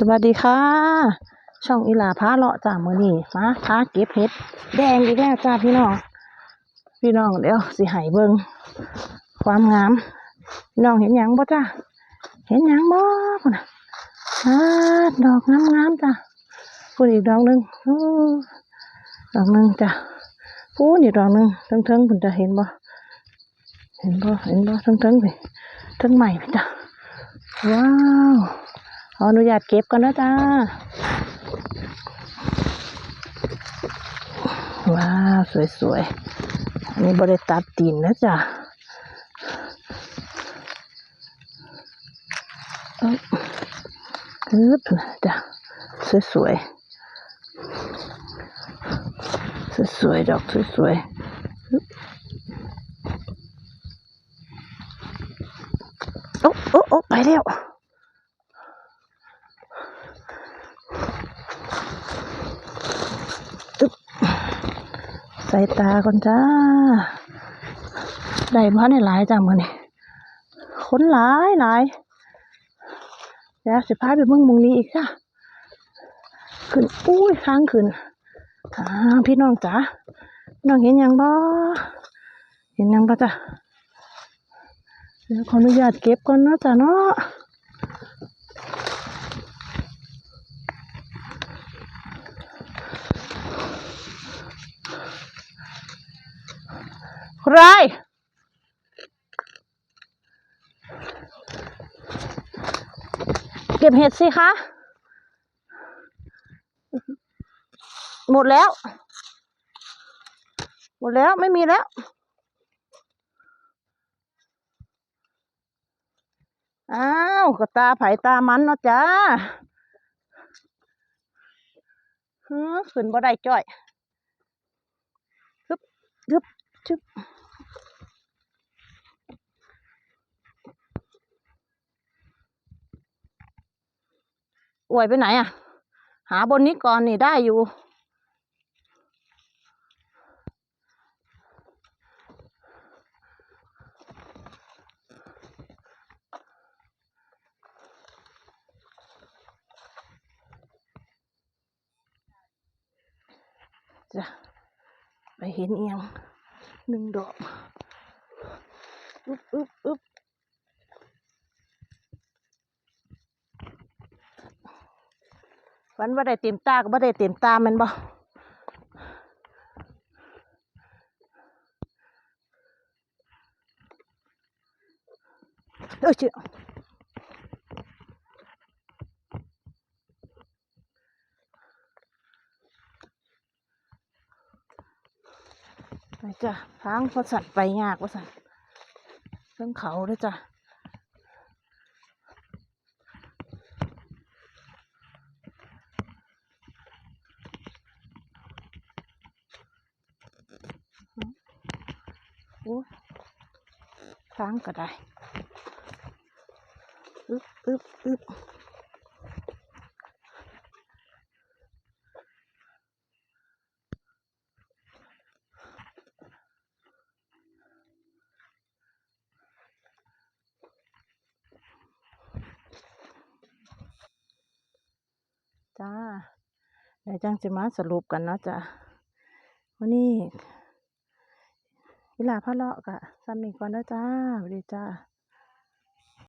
สวัสดีค่ะ ช่องอีลาพาเลาะจ้ามือนี่มาพาเก็บเห็ด แดงอีกแล้วจ้าพี่น้องพี่น้องเดี๋ยวสิให้เบิงความงามพี่น้องเห็นยังบ่จ้าเห็นยังบ่พุ่นน่ะดอกงามงามจ้าพูนอีกดอกหนึ่งดอกหนึ่งจ้าพูนอีกดอกหนึ่งเทิงๆพุ่นจะเห็นบ่เห็นบ่เห็นบ่เทิงๆไปเทิงใหม่พี่จ้าว้าว ขออนุญาตเก็บก่อนนะจ้า ว้าว สวยๆ อันนี้บริตัดตีนนะจ๊ะเอ้ยอึ๊บนะจ้ะสวยๆ สวยๆ ดอกสวยๆโอ้โอ้โอ้ไปแล้ว ใส่ตาก่อนจ้า ได้มาในหลายจ้ามือนี่คนหลายหลายเดี๋ยวสิพาไปเมืองมุงนี้อีกจ้าขึ้นอุ้ยค้างขึ้นอ่าพี่น้องจ๋าน้องเห็นยังบ่เห็นยังบ่จ้ะเดี๋ยวขออนุญาตเก็บก่อนเนาะจ้ะเนาะ ใครเก็บเห็ดสิคะ หมดแล้ว หมดแล้วไม่มีแล้ว อ้าวก็ตาไผ่ตามันเนาะจ้าฮึขึ้นบ่ได้จ้อยฮึบฮึบ ชึบอวยไปไหนอะ หาบนนี้ก่อนนี่ได้อยู่จะไปเห็นเอียง หนึ่งดอกอึบอึบอึบวันว่าได้เต็มตาก็บ่ได้เต็มตาแมันบ่เอ้ยเจ้า ไปจ้ะทางพอสัตว์ไปยากว่าสัตว์เรื่องเขาด้วยจ้ะโอ้ทางก็ได้อึ๊บอึ๊บอึ๊บจ้าเดี๋ยวจังจะมาสรุปกันเนาะจ้ะวันนี้เวลาพะเลาะกะซ้ำนี่ก่อนนะจ้าสวัสดีจ้า